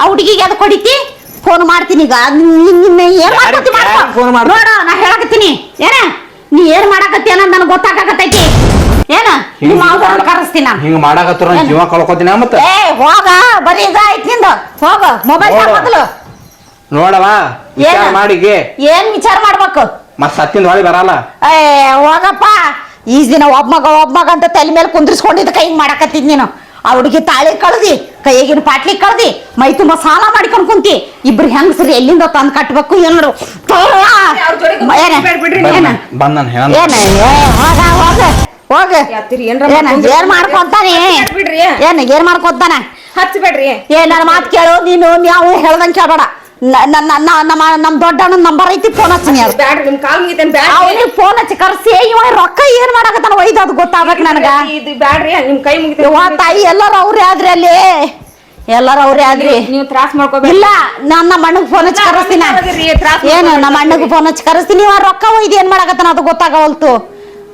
ಆ ಹುಡುಗಿಗೆ ಎದಕ್ ಹೊಡಿತಿ? ಫೋನ್ ಮಾಡ್ತೀನಿ ಈಗ. ನಿನ್- ನಿನ್ನ ಏನ್ ಮಾಡ್ಕೊತಿ ಮಾಡ್ಕೊ. ನೋಡು ನಾ ಹೇಳಕತ್ತೀನಿ. ಏನ? ನೀ ಏನ್ ಮಾಡಕತ್ತಿ ಅನ್ನೋದು ನನಗೆ ಗೊತ್ತಾಗತೈತಿ ಏನ? ನಿಮ್ಮ ಮಾವದವ್ರನ್ನ ಕರೆಸ್ತೀನಿ ನಾನು. ಹಿಂಗೆ ಮಾಡಕತ್ತಾರ ಜೀವ ಕಳ್ಕೊತೀನಿ ಮತ್ತ? ಏ ಹೋಗ ಬರೀ ನಿಂದು. ಹೋಗ ಮೊಬೈಲ್ ನೋಡು. ಮೊದಲು. ನೋಡವ ವಿಚಾರ ಏನ? ಮಾಡಿಗೆ. ಏನ್ ವಿಚಾರ ಮಾಡ್ಬೇಕು? ಮತ್ ಸತ್ತಿಂದ ಹೊಳಿ ಬರಲ್ಲ. ಏ ಹೋಗಪ್ಪ. ಈ ದಿನ ಒಬ್ಬ ಮಗ ಒಬ್ಬ ಮಗ ಅಂತ ತಲೆ ಮೇಲೆ ಕುಂದ್ರಿಸ್ಕೊಂಡಿದ್ದ ಕೈ ಮಾಡಕತ್ತಿದ್ ನೀನು. ಆ ಹುಡುಗಿ ತಾಳಿ ಕಳ್ದಿ ಕೈಯಾಗಿನ ಪಾಟ್ಲಿ ಕಳ್ದಿ ಮೈ ತುಂಬಾ ಸಾಲ ಮಾಡ್ಕೊಂಡ್ ಕುಂತಿ. ಇಬ್ರು ಹೆಂಗಸ್ರಿ ಎಲ್ಲಿಂದ ತಂದ್ ಕಟ್ಬೇಕು ಏನ್ ನೋಡು. ಅವ್ರ ಜೋಡಿ ಏನ? ಬಿಡ್ರಿ ಏನ? ಬಂದನ್ ಹೇಳ ಏನ? ಏ, ಹೋಗ ಹೋಗ. ಹೋಗ. ಏನ ಮಾಡ್ಕೊಂತಾನೆ. ಹಚ್ಚಬೇಡ್ರಿ ಏನ್ ಏನ್ ಮಾಡ್ಕೊಂತಾನ? ಹಚ್ಬೇಡ್ರಿ ಏ ನನ್ನ ಮಾತು ಕೇಳು ನೀನು ನಾವು ಹೇಳ್ದಂಗೆ ಕೇಳಬೇಡ. ನನ್ನ ನಮ್ಮ ನಮ್ಮ ದೊಡ್ಡ ಅಣ್ಣನ ನಂಬರ್ ಐತಿ ಫೋನ್ ನಿಮ್ ಬ್ಯಾಡ್ರಿ. ಅವನಿಗೆ ಫೋನ್ ಹಚ್ಚಿ ಕರ್ಸಿ. ಇವ ರೊಕ್ಕ ಏನ್ ಮಾಡಕತ್ತಾನ? ಒಯ್ದು ಅದು ಗೊತ್ತಾಗ್ಬೇಕು ನನಗ. ಇದು ಬ್ಯಾಡ್ರಿ ನಿಮ್ ಕೈ ಇವ ತಾಯಿ ಎಲ್ಲರೂ ಅವ್ರೇ ಆದ್ರಿ ಅಲ್ಲಿ. ಎಲ್ಲಾರು ಅವ್ರೇ ಆದ್ರಿ. ನೀವು ತ್ರಾಸ್ ಮಾಡ್ಕೋಬೇಡ್ರಿ. ಇಲ್ಲ ನಾನ್ ನಮ್ಮ ಅಣ್ಣಗ್ ಫೋನ್ ಹಚ್ಚಿ ಕರೆಸ್ತೀನಿ. ಏನು ನಮ್ಮ ಅಣ್ಣಗ್ ಫೋನ್ ಹಚ್ಚಿ ಕರೆಸ್ತೀನಿ. ರೊಕ್ಕ ಒಯ್ದು ಏನ್ ಮಾಡಕತ್ತಾನ ಅದು ಗೊತ್ತಾಗವಲ್ತು.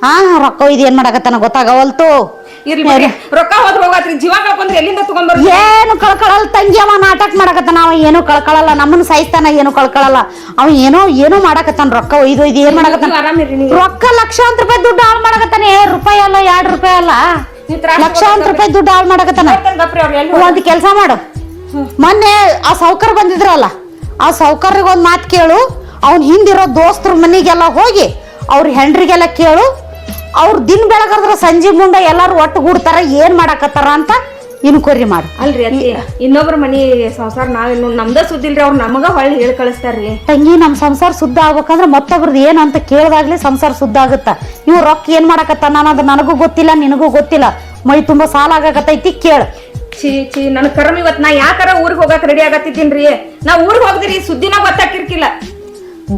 ಹಾ ರೊಕ್ಕ ಒಯ್ದು ಏನ್ ಮಾಡಕತ್ತಾನ ಗೊತ್ತಾಗವಲ್ತು ಇರ್ಲಿ ರೊಕ್ಕ ಹೋದ್ ಹೋಗತ್ರಿ. ಜೀವ ಕಳ್ಕೊಂಡ್ರೆ ಎಲ್ಲಿಂದ ಏನು ಕಳ್ಕೊಳಲ್ಲ ತಂಗಿ ಅವ ನಾಟಕ ಮಾಡಕತ್ತಾನ ಅವ ಏನು ಕಳ್ಕೊಳಲ್ಲ. ನಮ್ಮನ್ನ ಸಾಯಿಸ್ತಾನ ಏನು ಕಳ್ಕೊಳಲ್ಲ. ಅವ ಏನೋ ಏನೋ ಮಾಡಕತ್ತಾನ ರೊಕ್ಕ. ಒಯ್ದು ಒಯ್ದು ಏನ್ ಮಾಡಕತ್ತಾನ? ರೊಕ್ಕ ಲಕ್ಷಾಂತರ ರೂಪಾಯಿ ದುಡ್ಡು ಹಾಳು ಮಾಡಕತ್ತಾನ. ಏ ರೂಪಾಯಿ ಅಲ್ಲ ಎರಡ್ ರೂಪಾಯಿ ಅಲ್ಲ. ಲಕ್ಷಾಂತರ ರೂಪಾಯಿ ದುಡ್ಡು ಹಾಳು ಮಾಡಕತ್ತಾನ. ಒಂದ್ ಕೆಲಸ ಮಾಡು. ಮೊನ್ನೆ ಆ ಸೌಕರ್ ಬಂದಿದ್ರಲ್ಲ ಆ ಸೌಕರ್ರಿಗೆ ಒಂದ್ ಮಾತು ಕೇಳು. ಅವ್ನ ಹಿಂದಿರೋ ದೋಸ್ತರ ಮನೆಗೆಲ್ಲ ಹೋಗಿ ಅವ್ರ ಹೆಂಡ್ರಿಗೆಲ್ಲ ಕೇಳು. ಅವ್ರ ದಿನ ಬೆಳಗಾದ್ರೆ ಸಂಜೆ ಮುಂದೆ ಎಲ್ಲಾರು ಒಟ್ಟುಗೂಡ್ತಾರ ಏನ್ ಮಾಡಾಕತ್ತಾರ ಅಂತ ಇನ್ಕ್ವರಿ ಮಾಡಿ. ಅಲ್ರಿ ಅತ್ತಿ ಇನ್ನೊಬ್ರ ಮನಿ ಸಂಸಾರ ನಾವೇನು ನಮ್ದ ಸುದ್ದಿಲ್ರಿ ಅವ್ರು ನಮಗ ಹೊಳ್ಳಿ ಹೇಳಿ ಕಳಿಸ್ತಾರ್ರಿ. ತಂಗಿ ನಮ್ಮ ಸಂಸಾರ ಶುದ್ಧ ಆಗ್ಬೇಕಂದ್ರ ಮತ್ತೊಬ್ರದ್ದು ಏನು ಅಂತ ಕೇಳಿದಾಗ್ಲೇ ಸಂಸಾರ ಶುದ್ಧ ಆಗುತ್ತ? ಇವ್ ರೊಕ್ಕ ಏನ್ ನಾನು ಅನ್ನೋದು ನನಗೂ ಗೊತ್ತಿಲ್ಲ ನಿನಗೂ ಗೊತ್ತಿಲ್ಲ. ಮೈ ತುಂಬಾ ಸಾಲ ಆಗಾಕತ್ತೈತಿ ಕೇಳು. ಛೀ ಛೀ ನನ್ ಕರ್ಮ ಇವತ್ ನಾ ಯಾಕಾರ ಊರಿಗೆ ಹೋಗಕ್ ರೆಡಿ ಆಗತ್ತಿದ್ದೀನ್ರಿ? ನಾ ಊರಿಗೆ ಹೋಗ್ದಿರಿ ಸುದ್ದಿನ ಗೊತ್ತಾಕಿರ್ಕಿಲ್ಲ.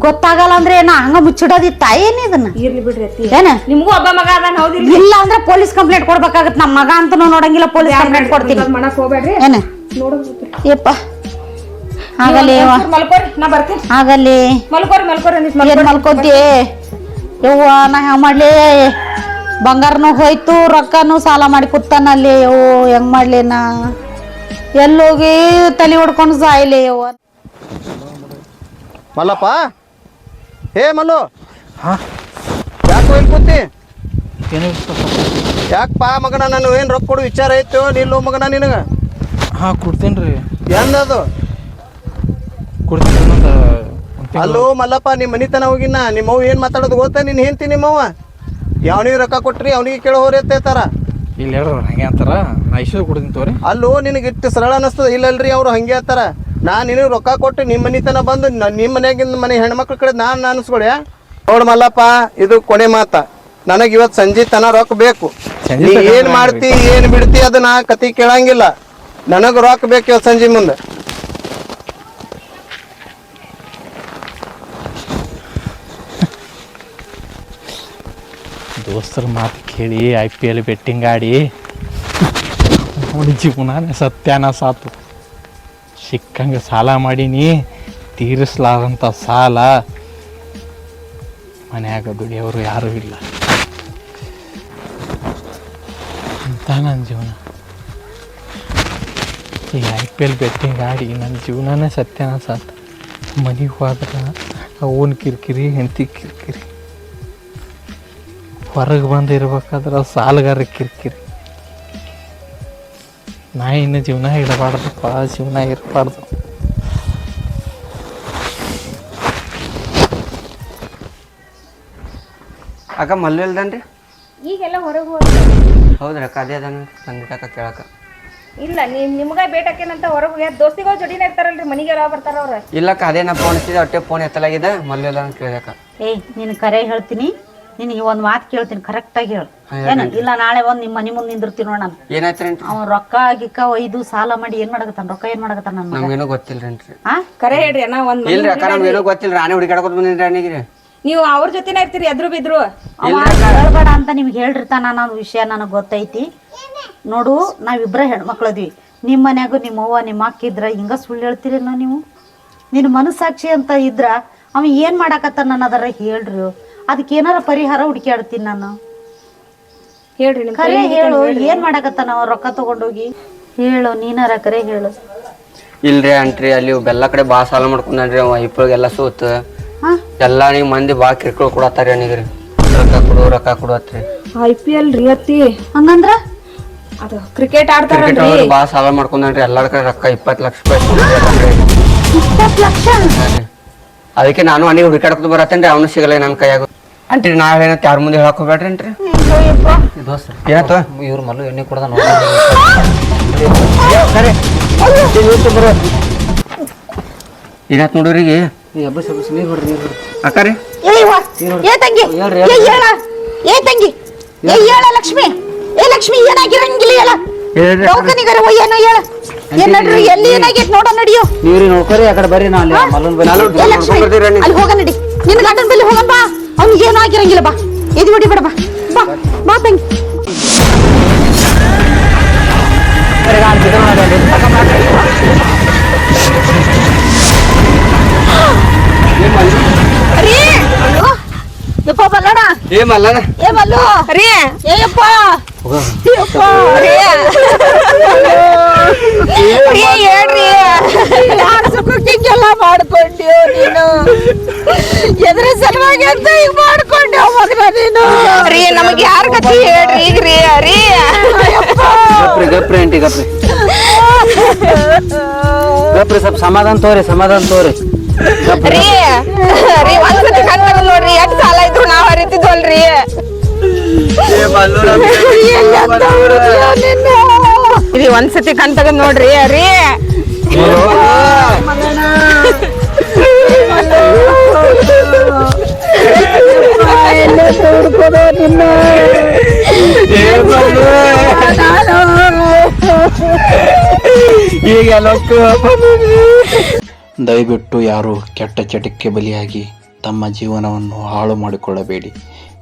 ಗೊತ್ತಾಗಲ್ಲ ಅಂದ್ರೆ ಏನ ಹಂಗ ಮುಚ್ಚಿಡೋದಿತ್ತ? ಏನಿ ಇದನ್ನ? ಇರ್ಲಿ ಬಿಡ್ರಿ ಅತ್ತಿ. ಏನ? ನಿಮ್ಗೂ ಒಬ್ಬ ಮಗ ಅದಾನ ಹೌದಿಲ್ಲ ಇಲ್ಲ ಅಂದ್ರೆ ಪೊಲೀಸ್ ಕಂಪ್ಲೇಂಟ್ ಕೊಡ್ಬೇಕಾಗತ್ತೆ. ನಮ್ಮ ಮಗ ಅಂತ ನೋಡಂಗಿಲ್ಲ ಪೊಲೀಸ್ ಕಂಪ್ಲೇಂಟ್ ಕೊಡ್ತೀನಿ. ಮಾಡಕ್ ಹೋಗ್ಬೇಡ್ರಿ. ಏನ? ಯಪ್ಪ ಆಗಲಿ ಮಲ್ಕೋರಿ ನಾ ಬರ್ತೀನಿ. ಆಗಲಿ. ಮಲ್ಕೋರಿ ಮಲ್ಕೋರಿ ಅಂದಿತ್ ಏನ್ ಮಲ್ಕೋತಿ? ಯವ್ವ ನಾ ಹೆಂಗ್ ಮಾಡ್ಲಿ? ಬಂಗಾರನು ಹೋಯ್ತು ರೊಕ್ಕನು ಸಾಲ ಮಾಡಿ ಕುತ್ತಾನಲ್ಲಿ ಯವ್ವ ಹೆಂಗ್ ಮಾಡ್ಲಿ ನಾ? ಎಲ್ಲೋಗಿ ತಲೆ ಹೊಡ್ಕೊಂಡು ಸಾಯ್ಲಿ ಯವ್ವ. ಮಲ್ಲಪ್ಪ. ಹೇ ಮಲ್ಲು. ಹಾ? ಯಾಕೆ ಹೋಗಿ ಕೂತಿ? ಏನು ಯಾಕಪ್ಪ ಮಗನ ನಾನು ಏನು ರೊಕ್ಕ ಕೊಡು ವಿಚಾರ ಐತೋ ನಿಲ್ಲೋ ಮಗನ ನಿನಗೆ. ಹಾಂ ಕೊಡ್ತೀನಿ ರೀ ಅದು ಕೊಡ್ತೀನಿ ಅಲ್ಲೋ ಮಲ್ಲಪ್ಪ ನಿಮ್ಮ ಮನಿತನ ಹೋಗಿನ. ನಿಮ್ಮವ್ ಏನು ಮಾತಾಡೋದು ಗೊತ್ತಾ? ನೀನು ಹೆಂಡ್ತಿ ನಿಮ್ಮವ್ವ ಯಾವನಿಗೆ ರೊಕ್ಕ ಕೊಟ್ರಿ ಅವನಿಗೆ ಕೇಳೋ ಹೋರಿ ಇಲ್ಲ ಇಲ್ಲಿ ಹೇಳ್ರ ಹಂಗೆ ಅಂತಾರ. ನಾ ಇಷ್ಟು ಕೊಡ್ತೀನಿ ತೋರಿ ಅಲ್ಲೋ ನಿನಗೆ ಇಟ್ಟು ಸರಳ ಅನಿಸ್ತದ? ಇಲ್ಲಲ್ರಿ ಅವರು ಹಂಗೆ ಹೇಳ್ತಾರ. ನಾನು ನಿನಗೆ ರೊಕ್ಕ ಕೊಟ್ಟು ನಿಮ್ಮ ಮನೆ ತನ ಬಂದು ನಿಮ್ಮ ಮನೆಯಾಗಿಂದ ಮನೆ ಹೆಣ್ಮಕ್ಳ ಕಡೆ ನಾನು ಅನಿಸ್ಕೊಳೆ ನೋಡ್ ಮಲ್ಲಪ್ಪ ಇದು ಕೊನೆ ಮಾತ. ನನಗೆ ಇವತ್ತು ಸಂಜೆ ತನ ರೊಕ್ಕ ಬೇಕು. ಸಂಜೆ ನೀ ತನಕ ಏನ್ ಮಾಡ್ತಿ ಏನ್ ಬಿಡ್ತಿ ಅದು ನಾ ಕತಿ ಕೇಳಂಗಿಲ್ಲ. ನನಗೆ ರೊಕ್ಕ ಬೇಕು ಇವತ್ತು ಸಂಜೆ ಮುಂದೆ. [laughs] ದೋಸ್ತರ ಮಾತು ಕೇಳಿ ಐ ಪಿ ಎಲ್ ಬೆಟ್ಟಿಂಗ್ ಆಡಿ. [laughs] ನೋಡಿ ಜೀವನ ಸತ್ಯಾನ ಸಾತು. ಸಿಕ್ಕಂಗೆ ಸಾಲ ಮಾಡೀನಿ ತೀರಿಸ್ಲಾರಂಥ ಸಾಲ. ಮನ್ಯಾಗ ದುಡಿಯೋರು ಯಾರೂ ಇಲ್ಲ. ಅಂತ ನನ್ನ ಜೀವನ. ಈ ಐ ಪಿ ಎಲ್ ಬೆಟ್ಟಿಂಗ್ ಆಡಿ ನನ್ನ ಜೀವನನೇ ಸತ್ಯನ ಸಾತು ಮನೆಗೆ ಹೋದ್ರೆ ಅವನ ಕಿರಿಕಿರಿ, ಹೆಂಡತಿ ಕಿರಿಕಿರಿ. ಹೊರಗೆ ಬಂದು ಇರ್ಬೇಕಾದ್ರೆ ಸಾಲಗಾರ ಕಿರಿಕಿರಿ. ನಾ ಇನ್ನು ಜೀವನ ಇಡಬಾರ್ದಪ್ಪ ಜೀವನ ಇರಬಾರ್ದು. ಅಕ್ಕ ಮಲ್ಲು ಇಲ್ದನ್ರಿ? ಈಗೆಲ್ಲ ಹೊರಗೆ ಹೋಗಿ ಹೌದ್ರಿ ಅಕ್ಕ ಅದೇ ಅದನ್ನ ಸಂಗೀತಕ್ಕ ಕೇಳಕ್ಕ. ಇಲ್ಲ ನಿಮ್ ನಿಮ್ಗೆ ಬೇಟಕ್ಕೇನಂತ ಹೊರಗೆ ಹೋಗ್ಯಾರ ದೋಸ್ತಿಗಳು ಜೋಡಿನ ಇರ್ತಾರಲ್ರಿ ಮನೆಗೆ ಯಾವ ಬರ್ತಾರ ಅವ್ರ. ಇಲ್ಲಕ್ಕ ಅದೇ ನಾ ಫೋನ್ ಹಚ್ಚಿದೆ ಒಟ್ಟೆ ಫೋನ್ ಎತ್ತಲಾಗಿದೆ ಮಲ್ಲು ಇಲ್ಲ ಅಂತ ಕೇಳಿದಕ್ಕ ಏಯ್ ನಿನ್ ಕರೆ ಹೇಳ್ತೀನಿ. ನಿನಗೆ ಒಂದು ಮಾತು ಕೇಳ್ತೀನಿ ಕರೆಕ್ಟಾಗಿ ಹೇಳು. ಏನು? ಇಲ್ಲ ನಾಳೆ ಒಂದ್ ನಿಮ್ಮ ಮನೆ ಮುಂದೆ ನಿಂದಿರ್ತೀನಿ ನೋಡ ನಾನು. ಏನಾಯ್ತ್ರಿ ಅವ್ನು ರೊಕ್ಕ ಗಿಕ್ಕ ಒಯ್ದು ಸಾಲ ಮಾಡಿ ಏನ್ ಮಾಡಕತ್ತಾನ? ರೊಕ್ಕ ಏನ್ ಮಾಡಕತ್ತಾನ ನನ್ನ ಮಗ ನಮ್ಗೇನು ಗೊತ್ತಿಲ್ರಿ ಆ? ಕರೆ ಹೇಳ್ರಿ ಅಣ್ಣ ಒಂದ್ ಮನೆ ಇಲ್ರಿ ಅಕ್ಕ ನಮ್ಗೇನು ಗೊತ್ತಿಲ್ಲ ನಾನೇ ಹುಡುಕಾಡ್ಕೊತ ಬಂದಿನ್ರಿ ಅಣ್ಣಿಗ್ರಿ ನೀವು ಅವ್ರ ಜೊತೆನೇ ಇರ್ತೀರಿ ಎದ್ರು ಬಿದ್ರು. ಅವ ಹೇಳ್ಬೇಡ ಅಂತ ನಿಮ್ಗೆ ಹೇಳಿರ್ತಾನ ಅನ್ನೋ ವಿಷಯ ನನಗೆ ಗೊತ್ತೈತಿ. ನೋಡು ನಾವಿಬ್ರ ಹೆಣ್ಮಕ್ಳದ್ವಿ ನಿಮ್ಮ ಮನ್ಯಾಗು ನಿಮ್ಮ ಅವ್ವ ನಿಮ್ಮ ಅಕ್ಕ ಇದ್ರ ಹಿಂಗ ಸುಳ್ಳು ಹೇಳ್ತೀರೇನೋ ನೀವು? ನಿನ್ನ ಮನಸ್ಸಾಕ್ಷಿ ಅಂತ ಇದ್ರ ಅವ ಏನ್ ಮಾಡಾಕತ್ತಾನ ಅದರ ಹೇಳ್ರಿ. ಅದಕ್ಕೆ ಏನಾರ ಪರಿಹಾರ ಹುಡುಕ್ಯಾಡ್ತೀನಿ ನಾನು. ಹೇಳ್ರಿ ನಿಮ್ ಕರೆ ಹೇಳು ಏನ್ ಮಾಡಾಕತ್ತಾನ ಅವ ರೊಕ್ಕ ತಗೊಂಡೋಗಿ? ಹೇಳು ನೀನಾರ ಕರೆ ಹೇಳು. ಇಲ್ರಿ ಅಂಟ್ರಿ ಅಲ್ಲಿ ಬೆಲ್ಲ ಕಡೆ ಬಾ ಸಾಲ ಮಾಡ್ಕೊಂಡ್ರಿ ಅವ ಇಪ್ಪಳಿಗೆಲ್ಲ ಸೂತ್. ಹಾ? ಎಲ್ಲ ನೀವು ಮಂದಿ ಬಾ ಕಿರ್ಕೊಳ್ ಕೊಡತ್ತಾರಿ ಅವನಿಗ್ರಿ. ರೊಕ್ಕ ಕೊಡು ರೊಕ್ಕ ಕೊಡು ಅತ್ರಿ. ಐ ಪಿ ಎಲ್ ರೀ ಅತ್ತಿ. ಹಂಗಂದ್ರ? ಅದು ಕ್ರಿಕೆಟ್ ಕ್ರಿಕೆಟ್ ಆಡ್ತಾರಲ್ರಿ ಅವ್ರು ಭಾಳ ಸಾಲ ಮಾಡ್ಕೊಂಡ್ರಿ ಎಲ್ಲಾರ ಕಡೆ ರೊಕ್ಕ ಇಪ್ಪತ್ತು ಲಕ್ಷ ರೂಪಾಯಿ ಇಸ್ಕೊಂಡ್ರಿ. ಇಪ್ಪತ್ತು ಲಕ್ಷ. ಅದಕ್ಕೆ ನಾನು ಅನಿ ಹುಡುಕಾಡ್ಕೊತ ಬರತ್ತೇನ್ರಿ ಅವನು ಸಿಗಲ್ಲ ನನ್ನ ಕೈಯಾಗ. ಅಂಟ್ರಿ ನಾಳೆ ಏನಂತ ಯಾರ ಮುಂದೆ ಹೇಳಕ್ ಹೋಗ್ಬೇಡ್ರಿ ಅಂಟ್ರಿ ಏನಾಯ್ತು ಇವ್ರ ಮಲ್ಲು ಎಣ್ಣೆ ಕೊಡದ ಏನಾಯ್ತು ನೋಡ್ರಿ ಅಕ್ಕಾರಿ ಏ ತಂಗಿ. ಏ ಹೇಳ. ಏ ತಂಗಿ. ಏ ಹೇಳ ಲಕ್ಷ್ಮಿ. ಏ ಲಕ್ಷ್ಮಿ ಏನಾಗಿರಂಗಿಲ್ಲ ಹೇಳ. ದವಾಖಾನಿಗರ ಏನೋ ಹೇಳ. ಏನ್ ನಡ್ರಿ? ಎಲ್ಲಿ ಏನಾಗೈತ್ ನೋಡ ನಡಿಯೋ. ನೀವ್ರಿ ನೋಡ್ಕೊರಿ ಆ ಕಡೆ ಬರ್ರಿ ನಾ ಅಲ್ಲಿ ಮಲ್ಲನ್ ಬಲ್ಲಿ ಏ ಲಕ್ಷ್ಮಿ ಅಲ್ಲಿ ಹೋಗ ನಡಿ. ನಿನ್ನ ಗಂಡನ ಬಲ್ಲಿ ಹೋಗಂ ಬಾ. ಅವ್ನಿಗೆ ಏನೂ ಆಗಿರಂಗಿಲ್ಲ ಬಾ. ಎದಿ ಹೊಡಿ ಬೇಡ ಬಾ. ಬಾ ಬಾ ತಂಗಿ ರೀ ಯಪ್ಪ ಬಲ್ಲಡ ಏ ಮಲ್ಲನ ಏ ಮಲ್ಲು. ರೀ. ಏ ಯಪ್ಪ. ಯಪ್ಪ ರೀ ರೀ [laughs] ಹೇಳ್ರಿ ಹಿಂಗೆಲ್ಲ ಮಾಡ್ಕೊಂಡ್ಯೋ ನೀನು ಎದ್ರ ಸಲುವಾಗಿ ಅಂತ ಹಿಂಗ್ ಮಾಡ್ಕೊಂಡ್ಯೋ ಮಗನ ನೀನು ರೀ ನಮಗೆ ಯಾರ ಕಥೆ ಹೇಳ್ರಿ ಈಗ ರೀ ರೀ ಗಪ್ರಿ ಗಪ್ರಿ ಆಂಟಿ ಸಮಾಧಾನ ತೋರಿ ಸಮಾಧಾನ ತೋರಿ ರೀ ರೀ ಒಂದ್ಸತಿ ಕಣ್ಣು ಎಷ್ಟ್ ಸಾಲ ಇದ್ರು ನಾವ್ ಹರಿತಿದ್ವಲ್ರಿ. ರೀ ಒಂದ್ಸತಿ ತಗ ನೋಡ್ರಿ ರೀ ದಯವಿಟ್ಟು ಯಾರು ಕೆಟ್ಟ ಚಟಕ್ಕೆ ಬಲಿಯಾಗಿ ತಮ್ಮ ಜೀವನವನ್ನು ಹಾಳು ಮಾಡಿಕೊಳ್ಳಬೇಡಿ.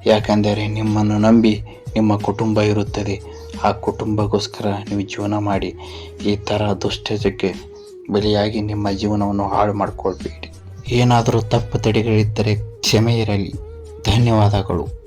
ಯಾಕೆಂದರೆ ನಿಮ್ಮನ್ನು ನಂಬಿ ನಿಮ್ಮ ಕುಟುಂಬ ಇರುತ್ತದೆ. ಆ ಕುಟುಂಬಕ್ಕೋಸ್ಕರ ನೀವು ಜೀವನ ಮಾಡಿ. ಈ ಥರ ದುಷ್ಟತೆಗೆ ಬಲಿಯಾಗಿ ನಿಮ್ಮ ಜೀವನವನ್ನು ಹಾಳು ಮಾಡಿಕೊಳ್ಬೇಡಿ. ಏನಾದರೂ ತಪ್ಪು ತಡೆಗಳಿದ್ದರೆ ಕ್ಷಮೆ ಇರಲಿ. ಧನ್ಯವಾದಗಳು.